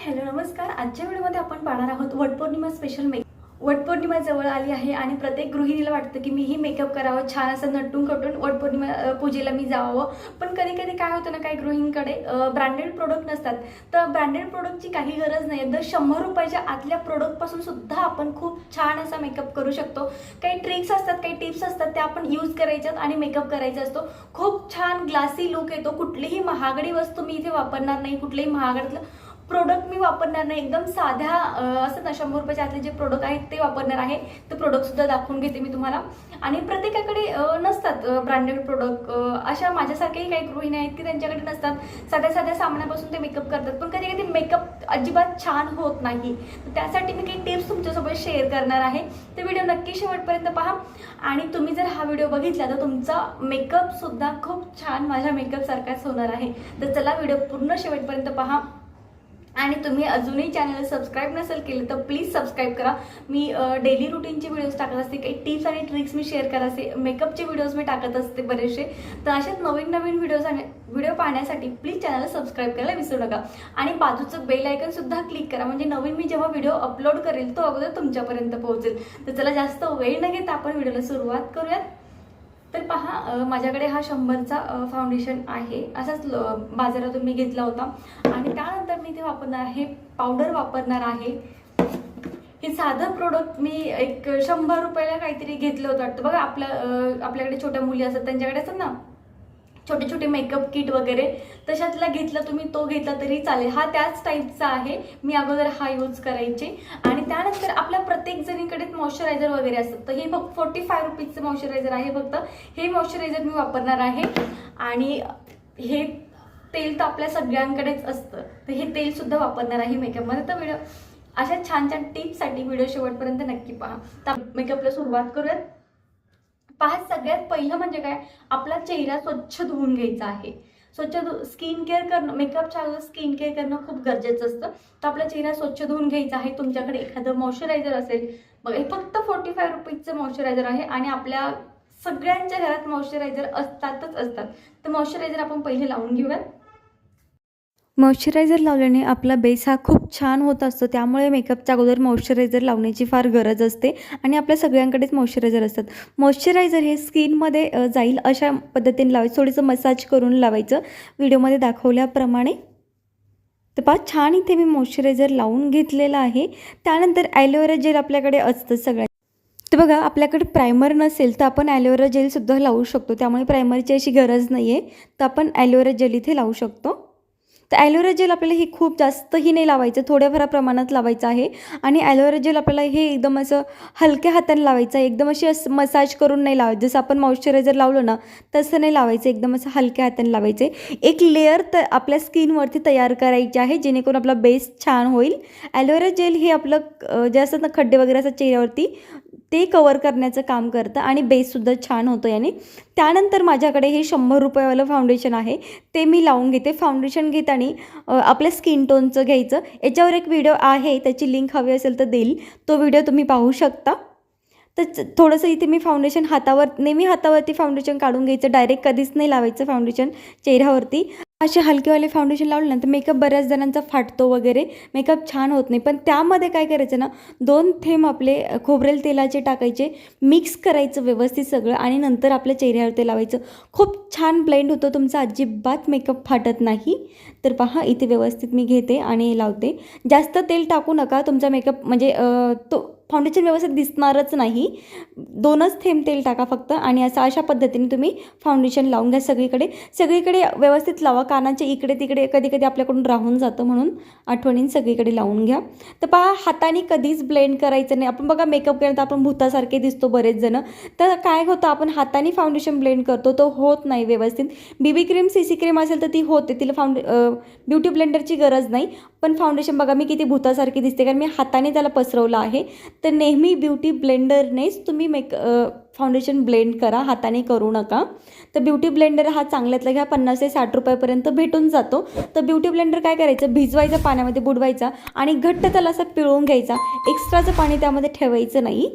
Hello नमस्कार. आजच्या व्हिडिओमध्ये आपण पाहणार आहोत वटपौर्णिमा स्पेशल मेक वटपौर्णिमा जवळ आली आहे आणि प्रत्येक गृहिणीला वाटतं की मीही मेकअप करावं छान असं नटून कटून वटपौर्णिमा पूजेला मी जावं. पण कधी कधी काय होतं ना काही गृहिणीकडे ब्रँडेड प्रोडक्ट नसतात. तर ब्रँडेड प्रोडक्टची काही गरज नाही तर शंभर रुपयाच्या आतल्या प्रोडक्टपासून सुद्धा आपण खूप छान असा मेकअप करू शकतो. काही ट्रिक्स असतात काही टिप्स असतात त्या आपण यूज करायच्यात आणि मेकअप करायचा असतो. खूप छान ग्लासी लुक येतो. कुठलीही महागडी वस्तू मी इथे वापरणार नाही. कुठलंही महागडलं प्रोडक्ट मी वापरणार नाही. एकदम साध्या असं ना शंभर रुपयाच्या आतले जे प्रोडक्ट आहेत ते वापरणार आहे. ते प्रोडक्ट सुद्धा दाखवून घेते मी तुम्हाला. आणि प्रत्येकाकडे नसतात ब्रँडेड प्रोडक्ट अशा माझ्यासारख्याही काही गृहिणी आहेत की त्यांच्याकडे नसतात. साध्या साध्या सामानापासून ते मेकअप करतात. पण कधी कधी मेकअप अजिबात छान होत नाही. तर त्यासाठी मी काही टिप्स तुमच्यासोबत शेअर करणार आहे. ते व्हिडिओ नक्की शेवटपर्यंत पहा. आणि तुम्ही जर हा व्हिडिओ बघितला तर तुमचा मेकअपसुद्धा खूप छान माझ्या मेकअपसारखाच होणार आहे. तर चला व्हिडिओ पूर्ण शेवटपर्यंत पहा. आणि तुम्ही अजूनही चॅनल सबस्क्राईब नसेल केलं तर प्लीज सबस्क्राईब करा. मी डेली रुटीनचे व्हिडिओज टाकत असते. काही टिप्स आणि ट्रिक्स मी शेअर करत असते. मेकअपचे व्हिडिओज मी टाकत असते बरेचसे. तर अशाच नवीन नवीन व्हिडिओज आणि व्हिडिओ पाहण्यासाठी प्लीज चॅनल सबस्क्राईब करायला विसरू नका. आणि बाजूचं बेल आयकन सुद्धा क्लिक करा. म्हणजे नवीन मी जेव्हा व्हिडिओ अपलोड करेल तो अगोदर तुमच्यापर्यंत पोहोचेल. तर चला जास्त वेळ न घेता आपण व्हिडिओला सुरुवात करूयात. तर पहा माझ्याकडे हा शंभरचा फाउंडेशन आहे. असाच बाजारातून मी घेतला होता. आणि त्यानंतर मी ते वापरणार आहे पावडर वापरणार आहे. हे साधं प्रोडक्ट मी एक शंभर रुपयाला काहीतरी घेतलं होतं. वाटतं बघा आपल्या आपल्याकडे छोट्या मुली असतात त्यांच्याकडे असतात ना छोटे छोटे मेकअप किट वगैरे तशातला घेतला तुम्ही तो घेतला तरी चालेल. हा त्याच टाईपचा आहे. मी अगोदर हा यूज करायचे. आणि त्यानंतर आपल्या प्रत्येक जणीकडे मॉइश्चरायझर वगैरे असतात. तर हे फक्त फोर्टी फाय रुपीजचं मॉइश्चरायझर आहे फक्त. हे मॉइश्चरायझर मी वापरणार आहे. आणि हे तेल तर आपल्या सगळ्यांकडेच असतं. तर हे तेलसुद्धा वापरणार आहे मेकअपमध्ये तर व्हिडिओ अशा छान छान टिप्ससाठी व्हिडिओ शेवटपर्यंत नक्की पहा. तर मेकअपला सुरुवात करूयात. पहा सगळ्यात पहिलं म्हणजे काय? आपला चेहरा स्वच्छ धुवून घ्यायचा आहे. स्वच्छ धु स्किन केअर करणं मेकअपच्या अगोदर स्किन केअर करणं खूप गरजेचं असतं. तर आपला चेहरा स्वच्छ धुवून घ्यायचा आहे. तुमच्याकडे एखादं मॉइश्चरायझर असेल बघ हे फक्त फोर्टी फाय रुपीजचं मॉइश्चरायझर आहे आणि आपल्या सगळ्यांच्या घरात मॉइश्चरायझर असतातच असतात. तर मॉइश्चरायझर आपण पहिले लावून घेऊयात. मॉइश्चरायझर लावल्याने आपला बेस हा खूप छान होत असतो. त्यामुळे मेकअपच्या अगोदर मॉइश्चरायझर लावण्याची फार गरज असते आणि आपल्या सगळ्यांकडेच मॉइश्चरायझर असतात. मॉइश्चरायझर हे स्किनमध्ये जाईल अशा पद्धतीने लावायचं. थोडंसं मसाज करून लावायचं. व्हिडिओमध्ये दाखवल्याप्रमाणे. तर पहा छान इथे मी मॉइश्चरायझर लावून घेतलेलं आहे. त्यानंतर ॲलोवेरा जेल आपल्याकडे असतं सगळ्या. तर बघा आपल्याकडे प्रायमर नसेल तर आपण ॲलोवेरा जेलसुद्धा लावू शकतो. त्यामुळे प्रायमरची अशी गरज नाही आहे तर आपण ॲलोवेरा जेल इथे लावू शकतो. तर ॲलोवेरा जेल आपल्याला हे खूप जास्तही नाही लावायचं थोड्याफार प्रमाणात लावायचं आहे. आणि ॲलोवेरा जेल आपल्याला हे एकदम असं हलक्या हाताने लावायचं आहे. एकदम अशी असं मसाज करून नाही लावायचं. जसं आपण मॉइश्चरायझर लावलं ना तसं नाही लावायचं. एकदम असं हलक्या हाताने लावायचं आहे. एक लेअर त आपल्या स्किनवरती तयार करायची आहे जेणेकरून आपला बेस छान होईल. ॲलोवेरा जेल हे आपलं जे असतात ना खड्डे वगैरे असतात चेहऱ्यावरती ते कवर करण्याचं काम करतं आणि बेससुद्धा छान होतं याने त्यानंतर माझ्याकडे हे शंभर रुपयेवालं फाउंडेशन आहे. ते मी लावून घेते. फाउंडेशन घेताना आपल्या स्किन टोनचं घ्यायचं. याच्यावर एक व्हिडिओ आहे. त्याची लिंक हवी असेल तर देईल. तो व्हिडिओ तुम्ही पाहू शकता. तर थोडंसं इथे मी फाउंडेशन हातावर नेहमी हातावरती फाउंडेशन काढून घ्यायचं. डायरेक्ट कधीच नाही लावायचं फाउंडेशन चेहऱ्यावरती. असे हलकेवाले फाउंडेशन तर मेकअप बऱ्याच जणांचा फाटतो वगैरे मेकअप छान होत नाही. पण त्यामध्ये काय करायचं ना दोन थेंब आपले खोबरेल तेलाचे टाकायचे मिक्स करायचं व्यवस्थित सगळं आणि नंतर आपल्या चेहऱ्यावर ते लावायचं. खूप छान ब्लेंड होतं तुमचा अजिबात मेकअप फाटत नाही. तर पहा इथे व्यवस्थित मी घेते आणि लावते. जास्त तेल टाकू नका तुमचा मेकअप म्हणजे तो फाउंडेशन व्यवस्थित दिसणारच नाही. दोनच थेंब तेल टाका फक्त आणि असं अशा पद्धतीने तुम्ही फाउंडेशन लावून घ्या सगळीकडे. सगळीकडे व्यवस्थित लावा. कानाच्या इकडे तिकडे कधी कधी आपल्याकडून राहून जातं म्हणून आठवणीन सगळीकडे लावून घ्या. तर पहा हाताने कधीच ब्लेंड करायचं नाही. आपण बघा मेकअप केल्यानंतर आपण भूतासारखे दिसतो बरेच जण. तर काय होतं आपण हाताने फाउंडेशन ब्लेंड करतो तो होत नाही व्यवस्थित. BB cream C C cream असेल तर ती होते. तिला फाउंडे ब्युटी ब्लेंडरची गरज नाही. पण फाउंडेशन बघा मी किती भूतासारखी दिसते. कारण मी हाताने त्याला पसरवलं आहे. तर नेहमी ब्युटी ब्लेंडरनेच तुम्ही मेक फाउंडेशन ब्लेंड करा हाताने करू नका. तर ब्युटी ब्लेंडर हा चांगल्यातला घ्या पन्नास ते साठ रुपयापर्यंत भेटून जातो. तर ब्युटी ब्लेंडर काय करायचं? भिजवायचं पाण्यामध्ये बुडवायचा आणि घट्ट त्याला असं पिळवून घ्यायचा. एक्स्ट्राचं पाणी त्यामध्ये ठेवायचं नाही.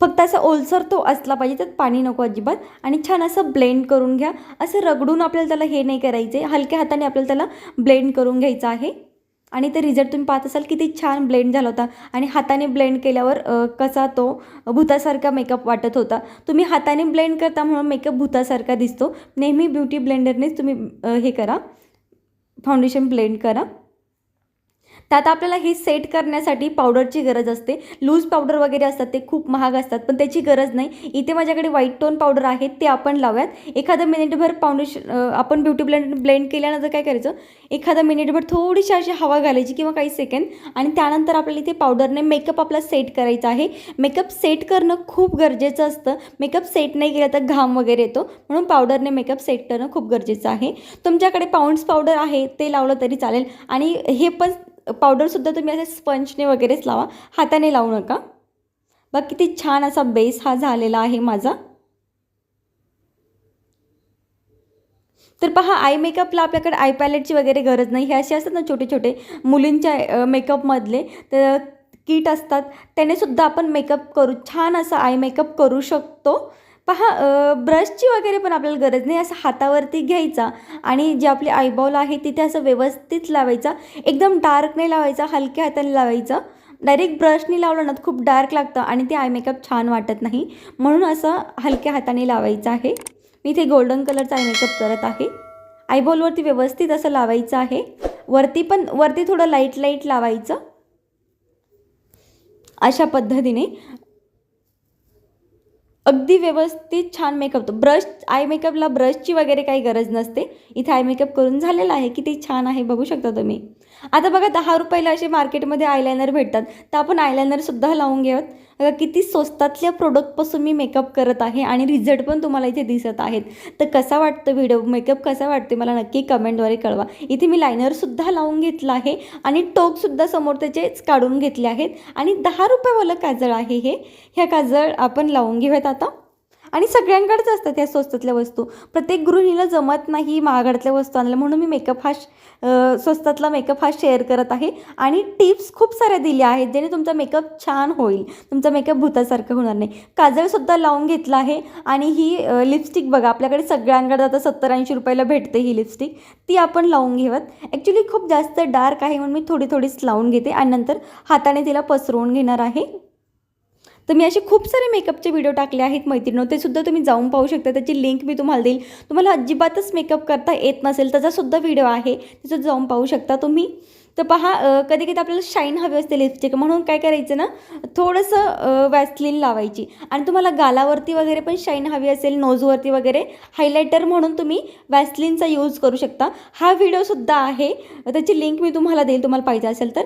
फक्त असं ओलसर तो असला पाहिजे त्यात पाणी नको अजिबात. आणि छान असं ब्लेंड करून घ्या. असं रगडून आपल्याला त्याला हे नाही करायचे हलक्या हाताने आपल्याला त्याला ब्लेंड करून घ्यायचं आहे. आणि ते रिझल्ट तुम्ही पाहत असाल किती छान ब्लेंड झाला होता. आणि हाताने ब्लेंड केल्यावर कसा तो भूतासारखा मेकअप वाटत होता. तुम्ही हाताने ब्लेंड करता म्हणून मेकअप भूतासारखा दिसतो. नेहमी ब्युटी ब्लेंडरनेच तुम्ही हे करा. फाउंडेशन ब्लेंड करा. त्यात आपल्याला हे सेट करण्यासाठी पावडरची गरज असते. लूज पावडर वगैरे असतात ते खूप महाग असतात पण त्याची गरज नाही. इथे माझ्याकडे व्हाईट टोन पावडर आहे ते आपण लावूयात. एखादं मिनिटभर फाउंडेशन आपण ब्युटी ब्लेंड ब्लेंड केल्यानंतर काय करायचं एखादा मिनिटभर थोडीशी अशी हवा घालायची किंवा काही सेकंड आणि त्यानंतर आपल्याला इथे पावडरने मेकअप आपला सेट करायचा आहे. मेकअप सेट करणं खूप गरजेचं असतं. मेकअप सेट नाही केलं तर घाम वगैरे येतो. म्हणून पावडरने मेकअप सेट करणं खूप गरजेचं आहे. तुमच्याकडे पाऊंड्स पावडर आहे ते लावलं तरी चालेल. आणि हे पण पावडरसुद्धा तुम्ही असे स्पंजने वगैरेच लावा. हाताने लावू नका. बघ किती छान असा बेस हा झालेला आहे माझा. तर पहा आय मेकअपला आपल्याकडे आय पॅलेटची वगैरे गरज नाही. हे असे असतात ना छोटे छोटे मुलींच्या मेकअपमधले तर किट असतात. त्यानेसुद्धा आपण मेकअप करू छान असा आय मेकअप करू शकतो. पहा ब्रशची वगैरे पण आपल्याला गरज नाही असं हातावरती घ्यायचा आणि जे आपले आयबॉल आहे तिथे असं व्यवस्थित लावायचा. एकदम डार्क नाही लावायचा हलक्या हाताने लावायचं. डायरेक्ट ब्रशनी लावलं ना खूप डार्क लागतं आणि ते आय मेकअप छान वाटत नाही. म्हणून असं हलक्या हाताने लावायचं आहे. मी इथे गोल्डन कलरचा आय मेकअप करत आहे. आयबॉलवरती व्यवस्थित असं लावायचं आहे. वरती पण वरती थोडं लाइट लाइट लावायचं. अशा पद्धतीने. अगदी व्यवस्थित छान मेकअप तो ब्रश आय मेकअपला ब्रशची वगैरे काही गरज नसते. इथे आय मेकअप करून झालेला आहे किती छान आहे बघू शकता तुम्ही. आता बघा दहा रुपयाला असे मार्केटमध्ये आयलायनर भेटतात. तर आपण आयलायनरसुद्धा लावून घेऊयात. बघा किती स्वस्तातल्या प्रोडक्टपासून मी मेकअप करत आहे आणि रिझल्ट पण तुम्हाला इथे दिसत आहेत. तर कसा वाटतं व्हिडिओ मेकअप कसा वाटतो मला नक्की कमेंटद्वारे कळवा. इथे मी लायनरसुद्धा लावून घेतला आहे आणि टोकसुद्धा समोर त्याचेच काढून घेतले आहेत. आणि दहा रुपयावालं काजळ आहे हे. ह्या काजळ आपण लावून घेऊयात आता. आणि सगळ्यांकडेच असतात या स्वस्तातल्या वस्तू. प्रत्येक गृहिणीला जमत नाही महागड्यातल्या वस्तू आणल्या म्हणून मी मेकअप हा स्वस्तातला मेकअप हा शेअर करत आहे. आणि टिप्स खूप साऱ्या दिल्या आहेत ज्याने तुमचा मेकअप छान होईल. तुमचा मेकअप भूतासारखं होणार नाही. काजळसुद्धा लावून घेतला आहे आणि ही लिपस्टिक बघा आपल्याकडे सगळ्यांकडे आता सत्तर ऐंशी रुपयाला भेटते ही लिपस्टिक ती आपण लावून घेवत ॲक्च्युली खूप जास्त डार्क आहे म्हणून मी थोडी थोडीच लावून घेते आणि नंतर हाताने तिला पसरवून घेणार आहे. तर मी असे खूप सारे मेकअपचे व्हिडिओ टाकले आहेत मैत्रिणी ते सुद्धा तुम्ही जाऊन पाहू शकता. त्याची लिंक मी तुम्हाला देईल. तुम्हाला अजिबातच मेकअप करता येत नसेल त्याचासुद्धा व्हिडिओ आहे. त्याच्यात जाऊन पाहू शकता तुम्ही. तर पहा कधी कधी आपल्याला शाईन हवी असते लिपस्टिक म्हणून काय करायचं ना थोडंसं वॅसलिन लावायची. आणि तुम्हाला गालावरती वगैरे पण शाईन हवी असेल नोजवरती वगैरे हायलायटर म्हणून तुम्ही वॅसलिनचा यूज करू शकता. हा व्हिडिओसुद्धा आहे. त्याची लिंक मी तुम्हाला देईल. तुम्हाला पाहिजे असेल तर.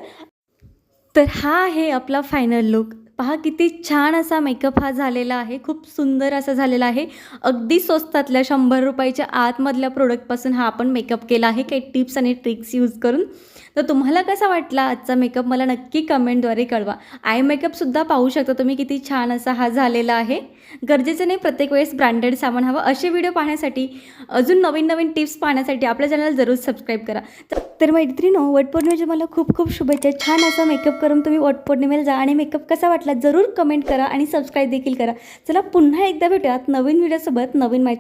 तर हा आहे आपला फायनल लुक पहा किती छान असा मेकअप हा झालेला आहे. खूप सुंदर असा झालेला आहे. अगदी स्वस्तातल्या शंभर रुपयाच्या आतमधल्या प्रोडक्टपासून हा आपण मेकअप केला आहे. काही टिप्स आणि ट्रिक्स यूज करून. तर तुम्हाला कसा वाटला आजचा मेकअप मला नक्की कमेंटद्वारे कळवा. आय मेकअपसुद्धा पाहू शकता तुम्ही किती छान असा हा झालेला आहे. गरजेचं नाही प्रत्येक वेळेस ब्रँडेड सामान हवं. असे व्हिडिओ पाहण्यासाठी अजून नवीन नवीन टिप्स पाहण्यासाठी आपल्या चॅनल जरूर सबस्क्राईब करा. तर तर वटपौर्णिमेच्या मला खूप खूप शुभेच्छा. छान असा मेकअप करून तुम्ही वटपौर्णिमेला जा. आणि मेकअप कसा वाटला? वाटला जरूर कमेंट करा आणि सबस्क्राईब देखील करा. चला पुन्हा एकदा भेटूयात नवीन व्हिडिओसोबत नवीन माहिती